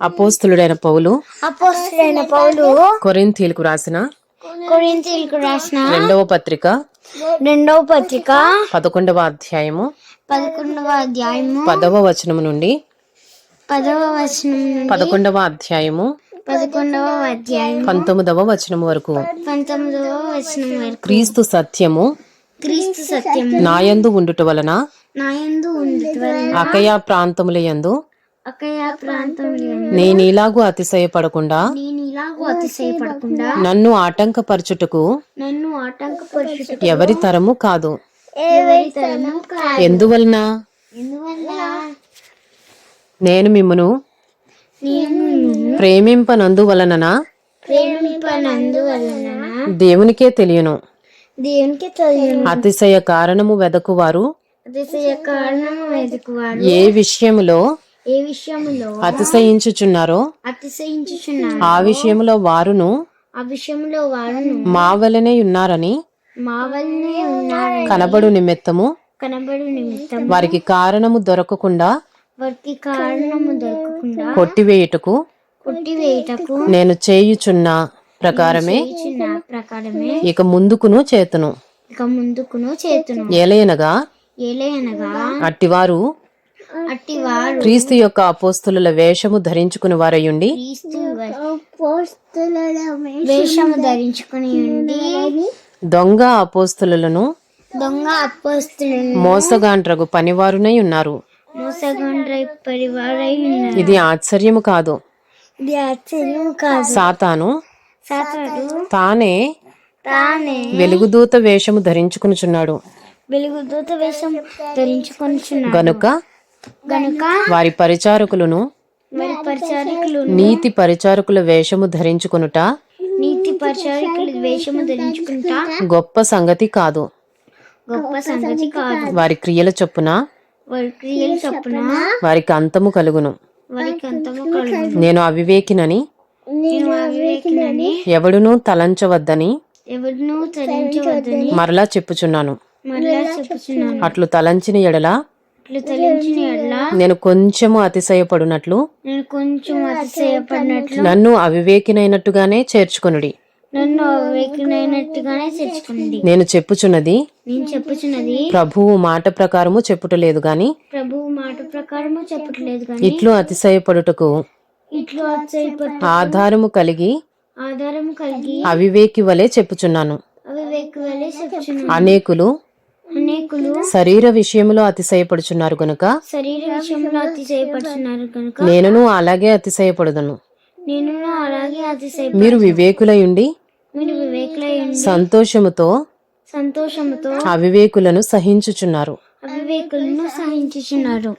అపోస్తులుడైన పౌలు అపోస్తులైన పౌలు కొరింథీలకు రాసిన కొరింథీయులకు రాసిన రెండవ పత్రిక రెండవ పత్రిక పదకొండవ అధ్యాయము పదకొండవ అధ్యాయము పదవ వచనము నుండి పదవ వచనం పదకొండవ అధ్యాయము పదకొండవ అధ్యాయం పంతొమ్మిదవ వచనము వరకు. పంతొమ్మిదవ వచనం వరకు. క్రీస్తు సత్యము క్రీస్తు సత్యము నాయందు ఉండుట వలన నాయందు ఉండుట వలన అకయా ప్రాంతముల నేను ఇలాగూ అతిశయపడకుండా నన్ను ఆటంకపరచుటకు నన్ను ఆటంకపరుచుట ఎవరి తరము కాదు. ఎవరి తరము కాదు. ఎందువలన? నేను మిమ్మును ప్రేమింపనందువలన దేవునికే తెలియను. దేవునికి తెలియను. అతిశయ కారణము వెదకువారు. అతిశయ కారణము ఏ విషయములో ఏ విషయములో? అతిశయించుచున్నారో. అతిశయించుచున్నారు. ఆ విషయములో వారును ఆ విషయంలో వారును మా వలనే ఉన్నారని మా వల్లనే ఉన్నారని కనబడు నిమిత్తము కనబడు నిమిత్తం వారికి కారణము దొరకకుండా వారికి కారణము దొరకకుండా కొట్టివేయుటకు కొట్టివేయుటకు నేను చేయుచున్న ప్రకారమే ప్రకారమే ఇక ముందుకును చేతును. ఇక ముందుకును చేతును. ఏలయనగా ఏలయనగా అట్టివారు అట్టి వారు క్రీస్తు యొక్క అపోస్తుల వేషము ధరించుకుని వారయుండి వేషము ధరించుకుని దొంగ అపోస్తులను దొంగ అప్పస్తులను మోసగాండ్రగు పనివారునై ఉన్నారు. మోసగొండ్రై పరివారై ఉన్నారు. ఇది ఆశ్చర్యము కాదు. ఇది ఆశ్చర్యం కాదు. సాతాను తానే తానే వెలుగుదూత వేషము ధరించుకునుచున్నాడు. వెలుగు దూత వేషం ధరించుకొనిచున్నాడు. గనుక గనుక వారి పరిచారకులను పరిచారికులు నీతి పరిచారకుల వేషము ధరించుకొనుట నీతి పరిచారికులు వేషము ధరించుకుంటా గొప్ప సంగతి కాదు. గొప్ప సంగతి కాదు. వారి క్రియల చొప్పున వారి క్రియలు చొప్పున వారికి అంతము కలుగును. వారికి అంతము కలుగు నేను అవివేకినని నేను అవివేకినని ఎవడునూ తలంచవద్దని ఎవరినూ తరించవద్దని మరలా చెప్పుచున్నాను. మరలా చెప్పుచున్నాను. అట్లు తలించిన ఎడల నేను కొంచెము అతిశయపడునట్లు. నేను కొంచెం అతిశయపడినట్లు? నన్ను అవివేకినైనట్టుగానే చేర్చుకొనుడి. నన్ను అవివేకినైనట్టుగానే తెచ్చుకోండి నేను చెప్పుచున్నది నేను చెప్పుచున్నది? ప్రభువు మాట ప్రకారము చెప్పుటలేదు గాని ప్రభువు మాట ప్రకారము చెప్పట్లేదు కానీ ఇట్లు అతిశయపడుటకు ఇట్లు అతిశయపడి ఆధారము కలిగి ఆధారం కలిగి అవివేకి వలె చెప్పుచున్నాను. అవివేక వలె చెప్పుచున్నాను. అనేకులు శరీర విషయములో అతిశయపడుచున్నారు గనుక? శరీర విషయంలో అతిశయపడుతున్నారు కనుక నేనును అలాగే అతిశయపడుదను. నేను అలాగే అతిశయ మీరు వివేకులై ఉండి మీరు వివేకులై ఉండి సంతోషముతో? సంతోషముతో అవివేకులను సహించుచున్నారు. అవివేకులను సహించుచున్నారు.